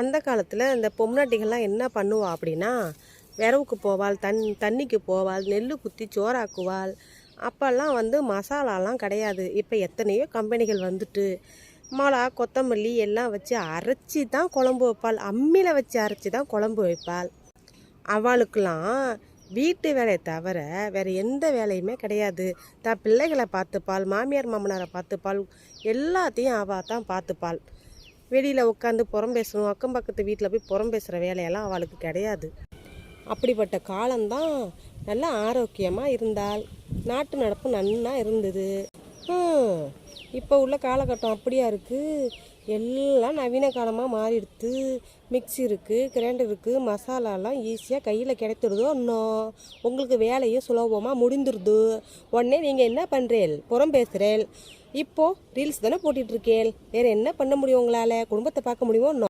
அந்த காலத்தில் இந்த பொம்னாட்டிகள்லாம் என்ன பண்ணுவா அப்படின்னா விரவுக்கு போவாள் தண் தண்ணிக்கு போவாள் நெல் குத்தி சோறாக்குவாள். அப்போல்லாம் வந்து மசாலாலாம் கிடையாது. இப்போ எத்தனையோ கம்பெனிகள் வந்துட்டு மிளகா கொத்தமல்லி எல்லாம் வச்சு அரைச்சி தான் குழம்பு வைப்பாள். அம்மியில் வச்சு அரைச்சி தான் குழம்பு வைப்பாள். அவளுக்கெல்லாம் வீட்டு வேலையை தவிர வேறு எந்த வேலையுமே கிடையாது. தான் பிள்ளைகளை பார்த்துப்பாள் மாமியார் மாமனாரை பார்த்துப்பாள் எல்லாத்தையும் அவள் தான் பார்த்துப்பாள். வெளியில் உட்காந்து புறம் பேசணும் அக்கம் பக்கத்து வீட்டில் போய் புறம் பேசுகிற வேலையெல்லாம் அவளுக்கு கிடையாது. அப்படிப்பட்ட காலம்தான் நல்லா ஆரோக்கியமாக இருந்தால் நாட்டு நடப்பு நன்னா இருந்தது. இப்போ உள்ள காலகட்டம் அப்படியா இருக்குது எல்லாம் நவீன காலமாக மாறிடுது மிக்ஸி இருக்குது கிரைண்டர் இருக்குது மசாலாலாம் ஈஸியாக கையில் கிடைத்துடுதோ இன்னும் உங்களுக்கு வேலையும் சுலபமாக முடிந்துடுது உடனே நீங்கள் என்ன பண்ணுறேன் புறம் பேசுகிறேன் இப்போது ரீல்ஸ் தானே போட்டுட்ருக்கேல் வேறு என்ன பண்ண முடியும் உங்களால்? குடும்பத்தை பார்க்க முடியுமோ இன்னும்